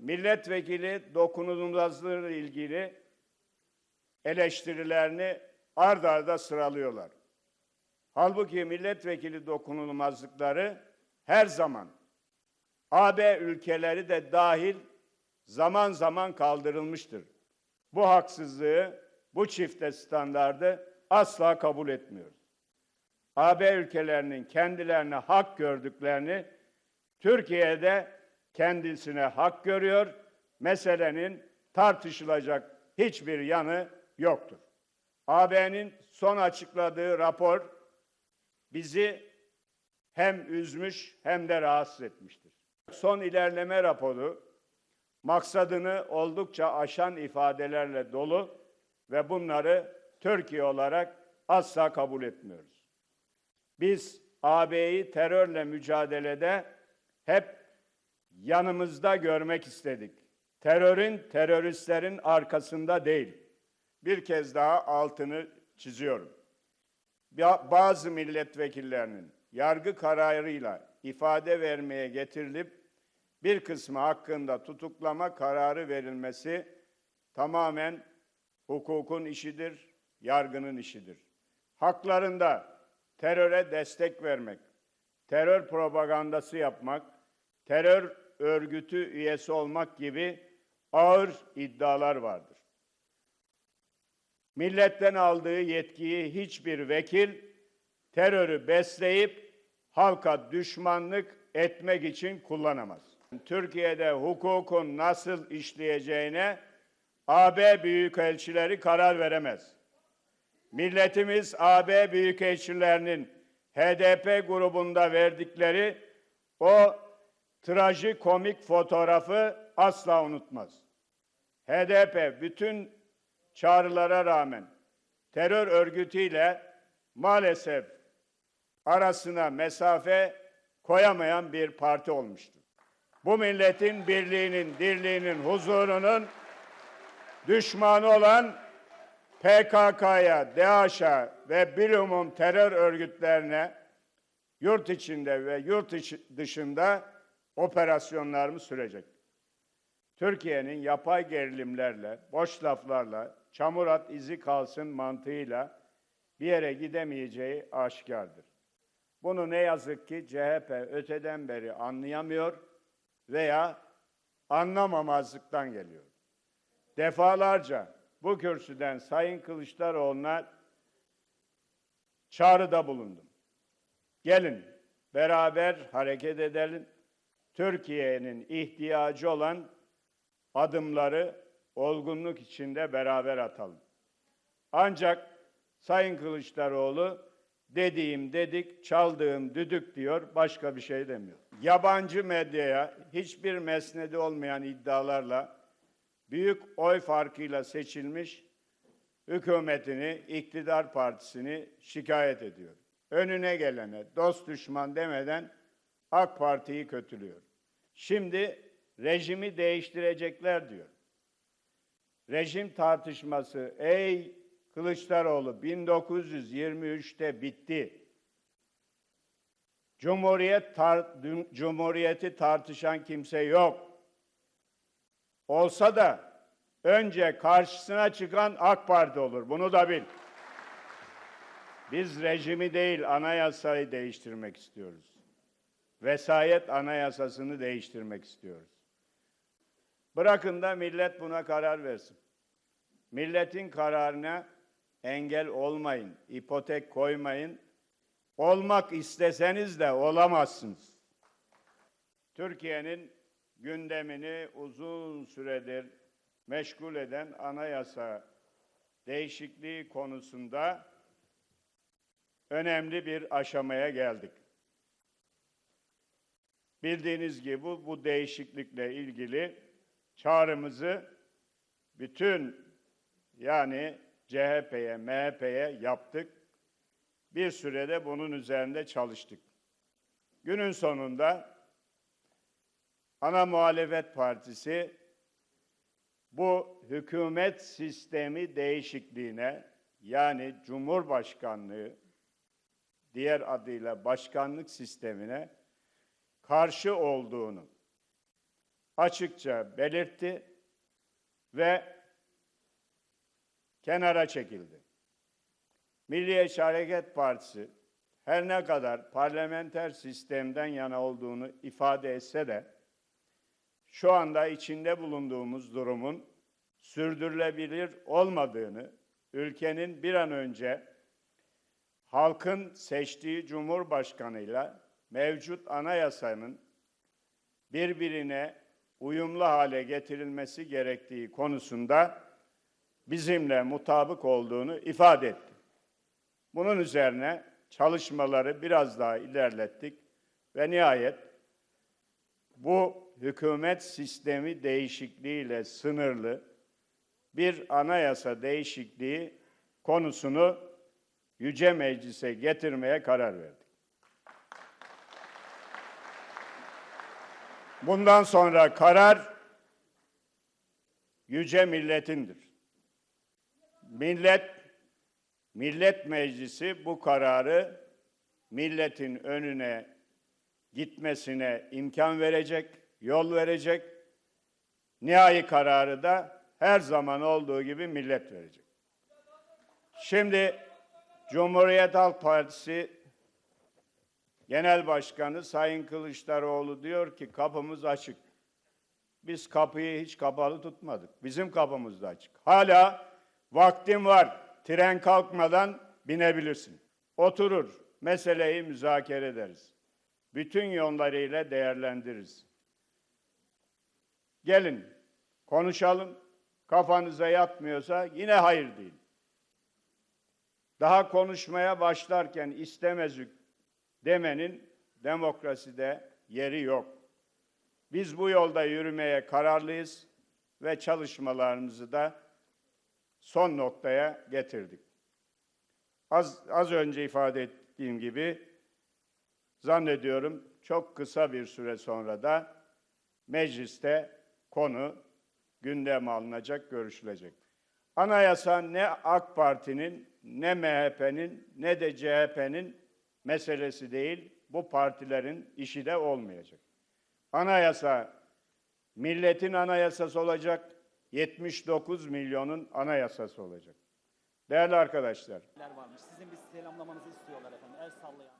milletvekili dokunulmazlığı ilgili eleştirilerini ard arda sıralıyorlar. Halbuki milletvekili dokunulmazlıkları her zaman AB ülkeleri de dahil zaman zaman kaldırılmıştır. Bu haksızlığı, bu çifte standardı asla kabul etmiyoruz. AB ülkelerinin kendilerine hak gördüklerini Türkiye'de kendisine hak görüyor. Meselenin tartışılacak hiçbir yanı yoktur. AB'nin son açıkladığı rapor bizi hem üzmüş hem de rahatsız etmiştir. Son ilerleme raporu maksadını oldukça aşan ifadelerle dolu ve bunları Türkiye olarak asla kabul etmiyoruz. Biz AB'yi terörle mücadelede hep yanımızda görmek istedik. Terörün, teröristlerin arkasında değil. Bir kez daha altını çiziyorum. Ba- Bazı milletvekillerinin yargı kararıyla ifade vermeye getirilip bir kısmı hakkında tutuklama kararı verilmesi tamamen hukukun işidir, yargının işidir. Haklarında teröre destek vermek, terör propagandası yapmak, terör örgütü üyesi olmak gibi ağır iddialar vardır. Milletten aldığı yetkiyi hiçbir vekil terörü besleyip halka düşmanlık etmek için kullanamaz. Türkiye'de hukukun nasıl işleyeceğine AB büyükelçileri karar veremez. Milletimiz AB büyükelçilerinin HDP grubunda verdikleri o trajikomik fotoğrafı asla unutmaz. HDP bütün çağrılara rağmen terör örgütüyle maalesef arasına mesafe koyamayan bir parti olmuştur. Bu milletin birliğinin, dirliğinin, huzurunun düşmanı olan PKK'ya, DAEŞ'a ve bilumum terör örgütlerine yurt içinde ve yurt dışında operasyonlarımız sürecek. Türkiye'nin yapay gerilimlerle, boş laflarla, çamur at izi kalsın mantığıyla bir yere gidemeyeceği aşikardır. Bunu ne yazık ki CHP öteden beri anlayamıyor veya anlamamazlıktan geliyor. Defalarca bu kürsüden Sayın Kılıçdaroğlu'na çağrıda bulundum. Gelin beraber hareket edelim. Türkiye'nin ihtiyacı olan adımları olgunluk içinde beraber atalım. Ancak Sayın Kılıçdaroğlu dediğim dedik, çaldığım düdük diyor, başka bir şey demiyor. Yabancı medyaya hiçbir mesnedi olmayan iddialarla büyük oy farkıyla seçilmiş hükümetini, iktidar partisini şikayet ediyor. Önüne gelene dost düşman demeden AK Parti'yi kötülüyor. Şimdi rejimi değiştirecekler diyor. Rejim tartışması ey Kılıçdaroğlu 1923'te bitti. Cumhuriyet tar- Cumhuriyeti tartışan kimse yok. Olsa da önce karşısına çıkan AK Parti olur. Bunu da bil. Biz rejimi değil anayasayı değiştirmek istiyoruz. Vesayet anayasasını değiştirmek istiyoruz. Bırakın da millet buna karar versin. Milletin kararına engel olmayın, ipotek koymayın. Olmak isteseniz de olamazsınız. Türkiye'nin gündemini uzun süredir meşgul eden anayasa değişikliği konusunda önemli bir aşamaya geldik. Bildiğiniz gibi bu, bu değişiklikle ilgili çağrımızı bütün yani CHP'ye, MHP'ye yaptık. Bir sürede bunun üzerinde çalıştık. Günün sonunda ana muhalefet partisi bu hükümet sistemi değişikliğine yani Cumhurbaşkanlığı diğer adıyla başkanlık sistemine karşı olduğunu açıkça belirtti ve kenara çekildi. Milliyetçi Hareket Partisi her ne kadar parlamenter sistemden yana olduğunu ifade etse de şu anda içinde bulunduğumuz durumun sürdürülebilir olmadığını, ülkenin bir an önce halkın seçtiği cumhurbaşkanıyla mevcut anayasanın birbirine uyumlu hale getirilmesi gerektiği konusunda bizimle mutabık olduğunu ifade etti. Bunun üzerine çalışmaları biraz daha ilerlettik ve nihayet bu hükümet sistemi değişikliğiyle sınırlı bir anayasa değişikliği konusunu Yüce Meclis'e getirmeye karar verdik. Bundan sonra karar yüce milletindir. Millet Millet Meclisi bu kararı milletin önüne gitmesine imkan verecek, yol verecek. Nihai kararı da her zaman olduğu gibi millet verecek. Şimdi Cumhuriyet Halk Partisi Genel Başkanı Sayın Kılıçdaroğlu diyor ki kapımız açık. Biz kapıyı hiç kapalı tutmadık. Bizim kapımız da açık. Hala vaktim var. Tren kalkmadan binebilirsin. Oturur, meseleyi müzakere ederiz. Bütün yollarıyla değerlendiririz. Gelin, konuşalım. Kafanıza yatmıyorsa yine hayır değil. Daha konuşmaya başlarken istemezük demenin demokraside yeri yok. Biz bu yolda yürümeye kararlıyız ve çalışmalarımızı da son noktaya getirdik. Az, az önce ifade ettiğim gibi zannediyorum çok kısa bir süre sonra da mecliste konu gündeme alınacak, görüşülecek. Anayasa ne AK Parti'nin, ne MHP'nin, ne de CHP'nin meselesi değil, bu partilerin işi de olmayacak. Anayasa milletin anayasası olacak, 79 milyonun anayasası olacak. Değerli arkadaşlar. Sizin bir selamlamanızı istiyorlar efendim. El sallayan.